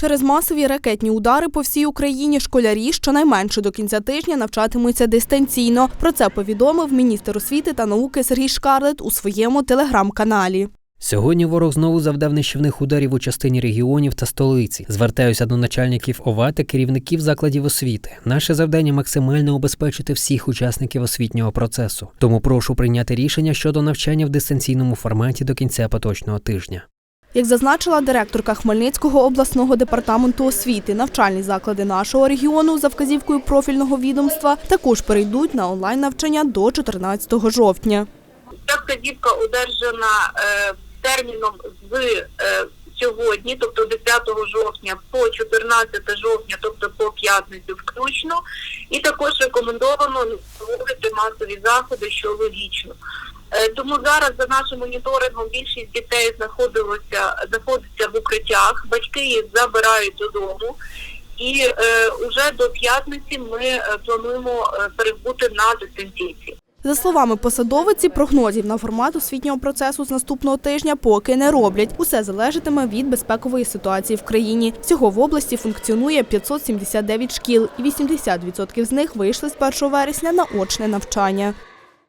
Через масові ракетні удари по всій Україні школярі щонайменше до кінця тижня навчатимуться дистанційно. Про це повідомив міністр освіти та науки Сергій Шкарлет у своєму телеграм-каналі. Сьогодні ворог знову завдав нищівних ударів у частині регіонів та столиці. Звертаюся до начальників ОВА та керівників закладів освіти. Наше завдання максимально обезпечити всіх учасників освітнього процесу. Тому прошу прийняти рішення щодо навчання в дистанційному форматі до кінця поточного тижня. Як зазначила директорка Хмельницького обласного департаменту освіти, навчальні заклади нашого регіону за вказівкою профільного відомства також перейдуть на онлайн навчання до 14 жовтня. Ця вказівка одержана е, терміном з е, сьогодні, тобто 10 жовтня по 14 жовтня, тобто по п'ятницю включно, і також рекомендовано проводити масові заходи, що логічно. Е, Тому зараз за нашим моніторингом більшість дітей знаходилося знаходиться в укриттях, батьки їх забирають додому. І е, вже до п'ятниці ми е, плануємо е, перебути на дистанційці. За словами посадовиці, прогнозів на формат освітнього процесу з наступного тижня поки не роблять. Усе залежатиме від безпекової ситуації в країні. Всього в області функціонує 579 шкіл, і 80% з них вийшли з 1 вересня на очне навчання.